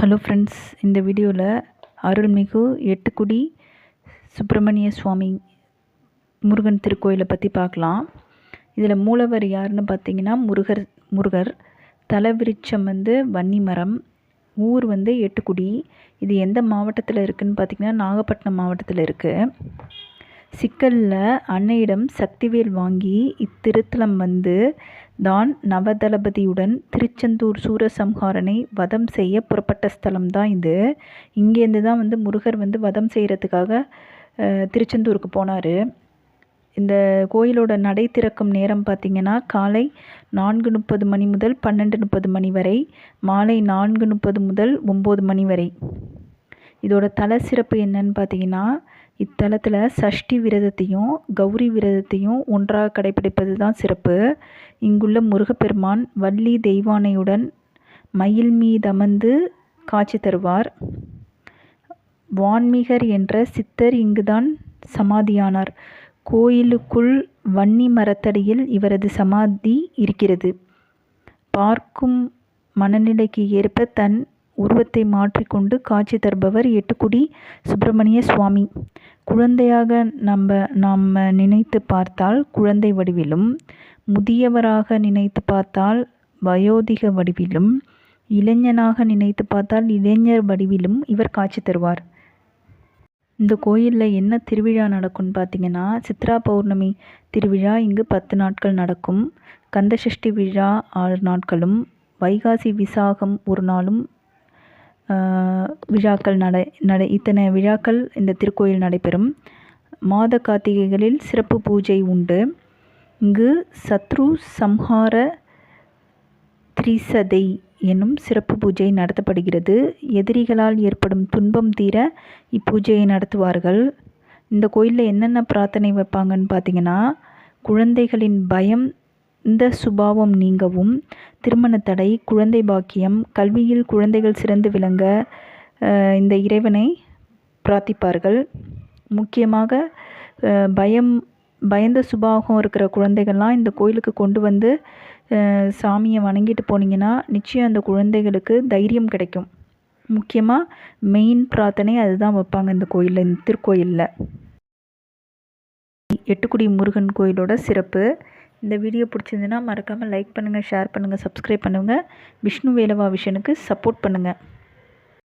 Hello friends இந்த வீடியோவில் அருள்மிகு எட்டுக்குடி சுப்பிரமணிய சுவாமி முருகன் திருக்கோயிலை பற்றி பார்க்கலாம். இதில் மூலவர் யாருன்னு பார்த்தீங்கன்னா முருகர் முருகர். தலைவிருட்சம் வந்து வன்னி மரம் ஊர் வந்து எட்டுக்குடி. இது எந்த மாவட்டத்தில் இருக்குதுன்னு பார்த்தீங்கன்னா நாகப்பட்டினம் மாவட்டத்தில் இருக்குது சிக்கலில் அன்னையிடம் சக்திவேல் வாங்கி இத்திருத்தலம் வந்து தான் நவதளபதியுடன் திருச்செந்தூர் சூரசம்ஹாரனை வதம் செய்ய புறப்பட்ட ஸ்தலம் தான் இது. இங்கேருந்து தான் வந்து முருகர் வந்து வதம் செய்கிறதுக்காக திருச்செந்தூருக்கு போனார். இந்த கோயிலோட நடை திறக்கும் நேரம் பார்த்திங்கன்னா காலை நான்கு முப்பது மணி முதல் பன்னெண்டு முப்பது மணி வரை மாலை நான்கு முப்பது முதல் ஒம்பது மணி வரை. இதோட தல சிறப்பு என்னன்னு பார்த்தீங்கன்னா இத்தலத்தில் சஷ்டி விரதத்தையும் கௌரி விரதத்தையும் ஒன்றாக கடைபிடிப்பது தான் சிறப்பு. இங்குள்ள முருகப்பெருமான் வள்ளி தெய்வானையுடன் மயில் மீதமர்ந்து காட்சி தருவார். வான்மிகர் என்ற சித்தர் இங்குதான் சமாதியானார். கோயிலுக்குள் வன்னி மரத்தடியில் இவரது சமாதி இருக்கிறது. பார்க்கும் மனநிலைக்கு ஏற்ப தன் உருவத்தை மாற்றிக்கொண்டு காட்சி தருபவர் எட்டுக்குடி சுப்பிரமணிய சுவாமி. குழந்தையாக நம்ம நாம் நினைத்து பார்த்தால் குழந்தை வடிவிலும் முதியவராக நினைத்து பார்த்தால் வயோதிக வடிவிலும் இளைஞனாக நினைத்து பார்த்தால் இளைஞர் வடிவிலும் இவர் காட்சி தருவார். இந்த கோயிலில் என்ன திருவிழா நடக்கும்னு பார்த்தீங்கன்னா சித்ரா பௌர்ணமி திருவிழா இங்கு பத்து நாட்கள் நடக்கும். கந்தசஷ்டி விழா ஆறு நாட்களும் வைகாசி விசாகம் ஒரு நாளும் விழாக்கள் நடை நடை இத்தனை விழாக்கள் இந்த திருக்கோயில் நடைபெறும். மாத கார்த்திகைகளில் சிறப்பு பூஜை உண்டு. இங்கு சத்ரு சம்ஹார திரிசதை என்னும் சிறப்பு பூஜை நடத்தப்படுகிறது. எதிரிகளால் ஏற்படும் துன்பம் தீர இப்பூஜையை நடத்துவார்கள். இந்த கோயிலில் என்னென்ன பிரார்த்தனை வைப்பாங்கன்னு பார்த்தீங்கன்னா குழந்தைகளின் பயம் இந்த சுபாவம் நீங்கவும் திருமணத்தடை தடை குழந்தை பாக்கியம் கல்வியில் குழந்தைகள் சிறந்து விளங்க இந்த இறைவனை பிரார்த்திப்பார்கள். முக்கியமாக பயம் பயந்த சுபாவம் இருக்கிற குழந்தைகள்லாம் இந்த கோயிலுக்கு கொண்டு வந்து சாமியை வணங்கிட்டு போனீங்கன்னா நிச்சயம் அந்த குழந்தைகளுக்கு தைரியம் கிடைக்கும். முக்கியமாக மெயின் பிரார்த்தனை அதுதான் வைப்பாங்க இந்த கோயிலில் இந்த திருக்கோயிலில். எட்டுக்குடி முருகன் கோயிலோட சிறப்பு. இந்த வீடியோ பிடிச்சிருந்துன்னா மறக்காமல் லைக் பண்ணுங்கள் ஷேர் பண்ணுங்கள் சப்ஸ்கிரைப் பண்ணுங்கள் விஷ்ணு வேலவா விஷனுக்கு சப்போர்ட் பண்ணுங்கள்